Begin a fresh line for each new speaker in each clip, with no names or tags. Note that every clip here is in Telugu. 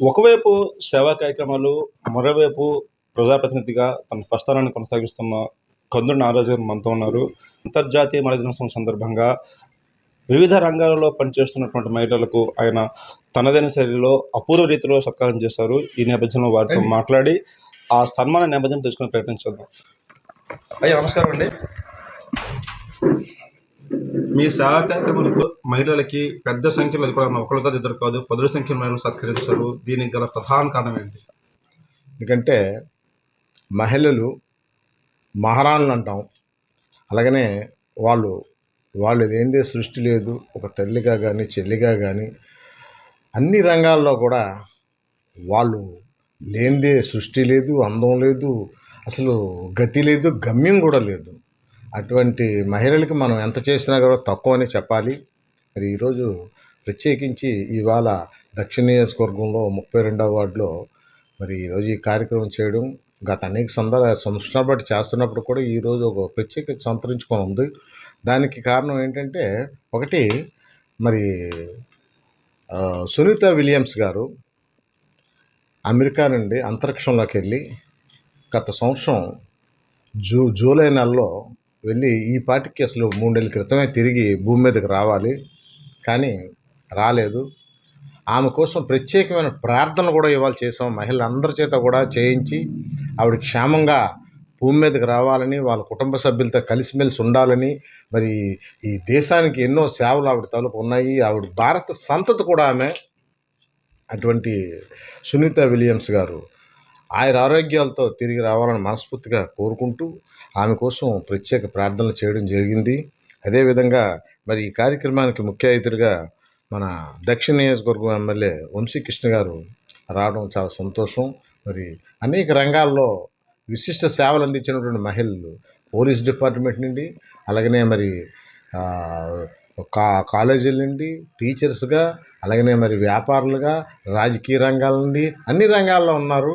ఒకవైపు సేవా కార్యక్రమాలు మరోవైపు ప్రజాప్రతినిధిగా తన ప్రస్థానాన్ని కొనసాగిస్తున్న కందుడు నారాజు గారు మనతో ఉన్నారు. అంతర్జాతీయ మహిళా దినోత్సవం సందర్భంగా వివిధ రంగాలలో పనిచేస్తున్నటువంటి మహిళలకు ఆయన తనదైన శైలిలో అపూర్వ రీతిలో సత్కారం చేశారు. ఈ నేపథ్యంలో వారితో మాట్లాడి ఆ సన్మాన నేపథ్యం తెలుసుకునే ప్రయత్నం చేద్దాం. అయ్యా నమస్కారం అండి. మీ సహకారములకు మహిళలకి పెద్ద సంఖ్యలో అది కూడా ఒకరు కాదు ఇద్దరు కాదు పదుల సంఖ్యలో మహిళలు సత్కరించరు. దీనికి గల ప్రధాన కారణం ఏంటి?
ఎందుకంటే మహిళలు మహారాణులు అంటాం. అలాగనే వాళ్ళు వాళ్ళు ఏందే సృష్టి లేదు. ఒక తల్లిగా కానీ చెల్లిగా కానీ అన్ని రంగాల్లో కూడా వాళ్ళు లేనిదే సృష్టి లేదు అందం లేదు అసలు గతి లేదు గమ్యం కూడా లేదు. అటువంటి మహిళలకి మనం ఎంత చేసినా కూడా తక్కువ అని చెప్పాలి. మరి ఈరోజు ప్రత్యేకించి ఇవాళ దక్షిణ నియోజకవర్గంలో ముప్పై రెండవ వార్డులో మరి ఈరోజు ఈ కార్యక్రమం చేయడం గత అనేక సందర్భ సంవత్సరాల బట్టి చేస్తున్నప్పుడు కూడా ఈరోజు ఒక ప్రత్యేక సంతరించుకొని ఉంది. దానికి కారణం ఏంటంటే ఒకటి మరి సునీత విలియమ్స్ గారు అమెరికా నుండి అంతరిక్షంలోకి వెళ్ళి గత సంవత్సరం జూ జూలై నెలలో వెళ్ళి ఈ పాటికి అసలు మూడు నెలల క్రితమే తిరిగి భూమి మీదకి రావాలి. కానీ రాలేదు. ఆమె కోసం ప్రత్యేకమైన ప్రార్థన కూడా ఇవాళ చేసాం మహిళలందరి చేత కూడా చేయించి ఆవిడ క్షేమంగా భూమి మీదకి రావాలని వాళ్ళ కుటుంబ సభ్యులతో కలిసిమెలిసి ఉండాలని మరి ఈ దేశానికి ఎన్నో సేవలు ఆవిడ తలుపు ఉన్నాయి. ఆవిడ భారత సంతతి కూడా ఆమె అటువంటి సునీత విలియమ్స్ గారు ఆయన ఆరోగ్యాలతో తిరిగి రావాలని మనస్ఫూర్తిగా కోరుకుంటూ ఆమె కోసం ప్రత్యేక ప్రార్థనలు చేయడం జరిగింది. అదేవిధంగా మరి ఈ కార్యక్రమానికి ముఖ్య అతిథిగా మన దక్షిణ నియోజకవర్గం ఎమ్మెల్యే వంశీకృష్ణ గారు రావడం చాలా సంతోషం. మరి అనేక రంగాల్లో విశిష్ట సేవలు అందించినటువంటి మహిళలు పోలీస్ డిపార్ట్మెంట్ నుండి అలాగనే మరి కా కాలేజీల నుండి టీచర్స్గా అలాగనే మరి వ్యాపారులుగా రాజకీయ రంగాల నుండి అన్ని రంగాల్లో ఉన్నారు.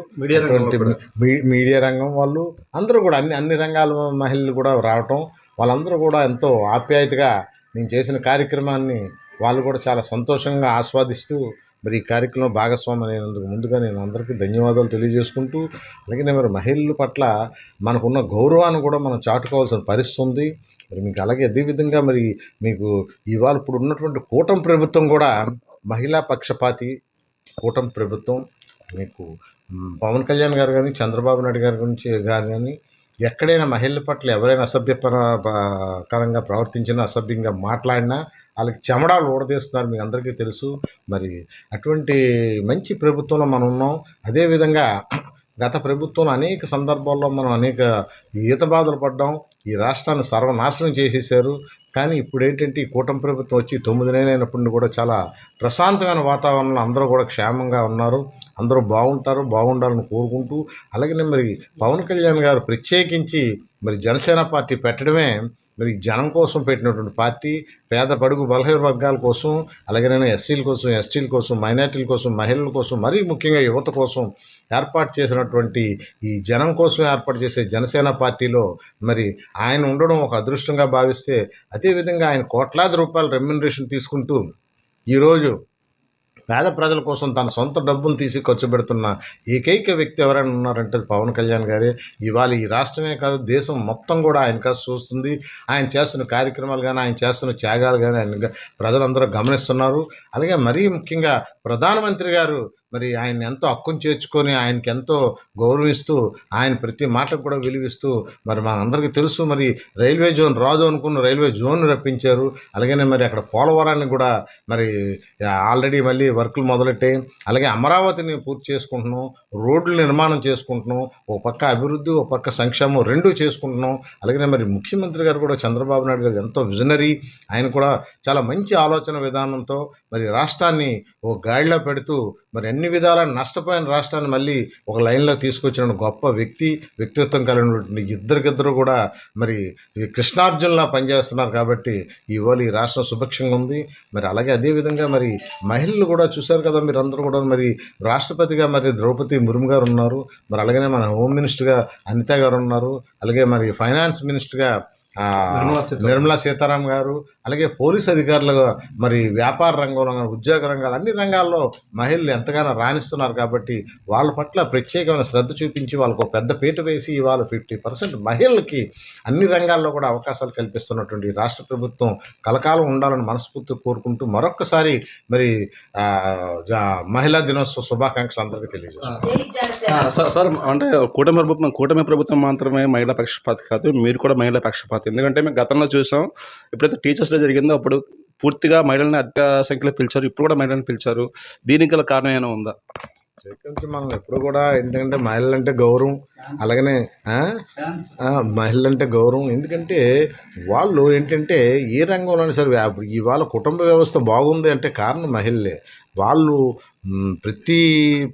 మీడియా
రంగం వాళ్ళు అందరూ కూడా అన్ని అన్ని రంగాల మహిళలు కూడా రావటం వాళ్ళందరూ కూడా ఎంతో ఆప్యాయతగా నేను చేసిన కార్యక్రమాన్ని వాళ్ళు కూడా చాలా సంతోషంగా ఆస్వాదిస్తూ మరి ఈ కార్యక్రమం భాగస్వామి అయినందుకు ముందుగా నేను అందరికీ ధన్యవాదాలు తెలియజేసుకుంటూ అలాగే మరి మహిళల పట్ల మనకున్న గౌరవాన్ని కూడా మనం చాటుకోవాల్సిన పరిస్థితి ఉంది. మరి మీకు అలాగే అదేవిధంగా మరి మీకు ఇవాళ ఇప్పుడు ఉన్నటువంటి కూటమి ప్రభుత్వం కూడా మహిళా పక్షపాతి కూటమి ప్రభుత్వం మీకు పవన్ కళ్యాణ్ గారు కానీ చంద్రబాబు నాయుడు గారి గురించి గారు కానీ ఎక్కడైనా మహిళల పట్ల ఎవరైనా అసభ్యపర ప్రవర్తించినా అసభ్యంగా మాట్లాడినా వాళ్ళకి చెమడాలు ఊడదీస్తున్నారు మీకు అందరికీ తెలుసు. మరి అటువంటి మంచి ప్రభుత్వంలో మనం ఉన్నాం. అదేవిధంగా గత ప్రభుత్వంలో అనేక సందర్భాల్లో మనం అనేక ఈత బాధలు పడ్డాం. ఈ రాష్ట్రాన్ని సర్వనాశనం చేసేసారు కానీ ఇప్పుడు ఏంటంటే ఈ కూటమి ప్రభుత్వం వచ్చి తొమ్మిది నెలలైనప్పుడు నుండి కూడా చాలా ప్రశాంతమైన వాతావరణంలో అందరూ కూడా క్షేమంగా ఉన్నారు. అందరూ బాగుంటారు బాగుండాలని కోరుకుంటూ అలాగే మరి పవన్ కళ్యాణ్ గారు ప్రత్యేకించి మరి జనసేన పార్టీ పెట్టడమే మరి జనం కోసం పెట్టినటువంటి పార్టీ పేద పడుగు బలహీన వర్గాల కోసం అలాగేనైనా ఎస్సీల కోసం ఎస్టీల కోసం మైనార్టీల కోసం మహిళల కోసం మరీ ముఖ్యంగా యువత కోసం ఏర్పాటు చేసినటువంటి ఈ జనం కోసం ఏర్పాటు చేసే జనసేన పార్టీలో మరి ఆయన ఉండడం ఒక అదృష్టంగా భావిస్తే అదేవిధంగా ఆయన కోట్లాది రూపాయల రెమ్యునరేషన్ తీసుకుంటూ ఈరోజు పేద ప్రజల కోసం తన సొంత డబ్బును తీసి ఖర్చు పెడుతున్న ఏకైక వ్యక్తి ఎవరైనా ఉన్నారంటే పవన్ కళ్యాణ్ గారే. ఇవాళ ఈ రాష్ట్రమే కాదు దేశం మొత్తం కూడా ఆయన కాస్త చూస్తుంది. ఆయన చేస్తున్న కార్యక్రమాలు కానీ ఆయన చేస్తున్న త్యాగాలు కానీ ఆయన గ- ప్రజలందరూ గమనిస్తున్నారు. అలాగే మరీ ముఖ్యంగా ప్రధానమంత్రి గారు మరి ఆయన ఎంతో హక్కును చేర్చుకొని ఆయనకి ఎంతో గౌరవిస్తూ ఆయన ప్రతి మాటకు కూడా విలువిస్తూ మరి మనందరికీ తెలుసు మరి రైల్వే జోన్ రాదు అనుకున్న రైల్వే జోన్ రప్పించారు. అలాగనే మరి అక్కడ పోలవరాన్ని కూడా మరి ఆల్రెడీ మళ్ళీ వర్కులు మొదలెట్టాయి. అలాగే అమరావతిని పూర్తి చేసుకుంటున్నాం. రోడ్లు నిర్మాణం చేసుకుంటున్నాం. ఒక పక్క అభివృద్ధి ఒక పక్క సంక్షేమం రెండూ చేసుకుంటున్నాం. అలాగే మరి ముఖ్యమంత్రి గారు కూడా చంద్రబాబు నాయుడు గారు ఎంతో విజనరీ. ఆయన కూడా చాలా మంచి ఆలోచన విధానంతో మరి రాష్ట్రాన్ని ఓ గాడిలో పెడుతూ మరి అన్ని విధాలా నష్టపోయిన రాష్ట్రాన్ని మళ్ళీ ఒక లైన్లో తీసుకొచ్చిన గొప్ప వ్యక్తి వ్యక్తిత్వం కలిగినటువంటి ఇద్దరికిద్దరు కూడా మరి ఈ కృష్ణార్జున్లా పనిచేస్తున్నారు కాబట్టి ఇవాళ ఈ రాష్ట్రం సుభిక్షంగా ఉంది. మరి అలాగే అదేవిధంగా మరి మహిళలు కూడా చూశారు కదా మీరు అందరూ కూడా మరి రాష్ట్రపతిగా మరి ద్రౌపది ముర్ము గారు ఉన్నారు. మరి అలాగనే మన హోమ్ మినిస్టర్గా అనిత గారు ఉన్నారు. అలాగే మరి ఫైనాన్స్ మినిస్టర్గా
నిర్మలా
సీతారాం గారు అలాగే పోలీస్ అధికారులుగా మరి వ్యాపార రంగంలో ఉద్యోగ రంగాలు అన్ని రంగాల్లో మహిళలు ఎంతగానో రాణిస్తున్నారు కాబట్టి వాళ్ళ పట్ల ప్రత్యేకమైన శ్రద్ధ చూపించి వాళ్ళకు ఒక పెద్ద పీట వేసి ఇవాళ ఫిఫ్టీ పర్సెంట్ మహిళలకి అన్ని రంగాల్లో కూడా అవకాశాలు కల్పిస్తున్నటువంటి రాష్ట్ర ప్రభుత్వం కలకాలం ఉండాలని మనస్ఫూర్తిగా కోరుకుంటూ మరొక్కసారి మరి మహిళా దినోత్సవ శుభాకాంక్షలు అందరికీ తెలియజేస్తాను.
సార్ సార్ అంటే కూటమి ప్రభుత్వం కూటమి ప్రభుత్వం మాత్రమే మహిళా పక్షపాతి కాదు మీరు కూడా మహిళా పక్షపాతి ఎందుకంటే మేము గతంలో చూసాం ఎప్పుడైతే టీచర్స్లో జరిగిందో అప్పుడు పూర్తిగా మహిళల్ని అధిక సంఖ్యలో పిలిచారు ఇప్పుడు కూడా మహిళల్ని పిలిచారు. దీనికి గల కారణం ఏమైనా ఉందా?
మనం ఎప్పుడు కూడా ఏంటంటే మహిళలంటే గౌరవం అలాగనే మహిళలంటే మహిళలు అంటే గౌరవం. ఎందుకంటే వాళ్ళు ఏంటంటే ఏ రంగంలోనే సరే ఇవాళ కుటుంబ వ్యవస్థ బాగుంది అంటే కారణం మహిళలే. వాళ్ళు ప్రతి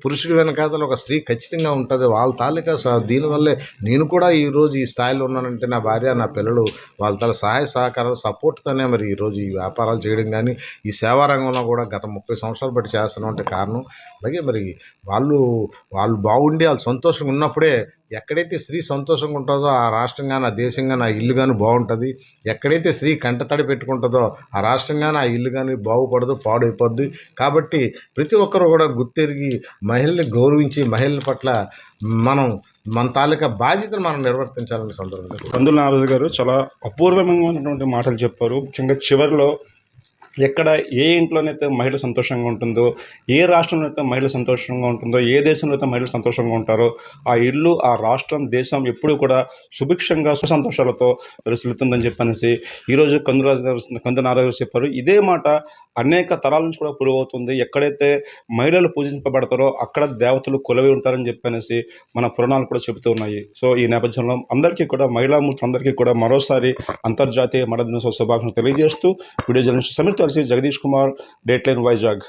పురుషుడి వెనకాతల ఒక స్త్రీ ఖచ్చితంగా ఉంటుంది. వాళ్ళ తాలూకా స- దీనివల్లే నేను కూడా ఈరోజు ఈ స్థాయిలో ఉన్నానంటే నా భార్య నా పిల్లలు వాళ్ళ తల సహాయ సహకారాలు సపోర్ట్తోనే మరి ఈరోజు ఈ వ్యాపారాలు చేయడం కానీ ఈ సేవా రంగంలో కూడా గత ముప్పై సంవత్సరాలు బట్టి చేస్తున్నాం అంటే కారణం. అలాగే మరి వాళ్ళు వాళ్ళు బాగుండి వాళ్ళు సంతోషంగా ఉన్నప్పుడే ఎక్కడైతే స్త్రీ సంతోషంగా ఉంటుందో ఆ రాష్ట్రం కానీ ఆ దేశం ఇల్లు కానీ బాగుంటుంది. ఎక్కడైతే స్త్రీ కంటతడి పెట్టుకుంటుందో ఆ రాష్ట్రంగాన ఆ ఇల్లు కానీ బాగుపడదు పాడైపోద్ది. కాబట్టి ప్రతి ఒక్కరు కూడా గుర్తెరిగి మహిళల్ని గౌరవించి మహిళల పట్ల మనం మన తాలూకా బాధ్యతను మనం నిర్వర్తించాలని సందర్భంగా.
కందుల నారాజు గారు చాలా అపూర్వమైనటువంటి మాటలు చెప్పారు. ముఖ్యంగా చివరిలో ఎక్కడ ఏ ఇంట్లోనైతే మహిళ సంతోషంగా ఉంటుందో ఏ రాష్ట్రంలో అయితే మహిళ సంతోషంగా ఉంటుందో ఏ దేశంలో అయితే మహిళలు సంతోషంగా ఉంటారో ఆ ఇల్లు ఆ రాష్ట్రం దేశం ఎప్పుడూ కూడా సుభిక్షంగా సుసంతోషాలతో వెలుసులుతుందని చెప్పనేసి ఈరోజు కందురాజు గారు కందు నారాజు గారు చెప్పారు. ఇదే మాట అనేక తరాల నుంచి కూడా పురుగవుతుంది అవుతుంది. ఎక్కడైతే మహిళలు పూజింపబడతారో అక్కడ దేవతలు కొలవి ఉంటారని చెప్పనేసి మన పురాణాలు కూడా చెబుతూ ఉన్నాయి. సో ఈ నేపథ్యంలో అందరికీ కూడా మహిళామూర్తులందరికీ కూడా మరోసారి అంతర్జాతీయ మహిళా దినోత్సవ శుభాకాంక్షలు తెలియజేస్తూ వీడియో జర్నలిస్ట్ సమీర్ चर्चे जगदीश कुमार डेटलैन वाइजाग।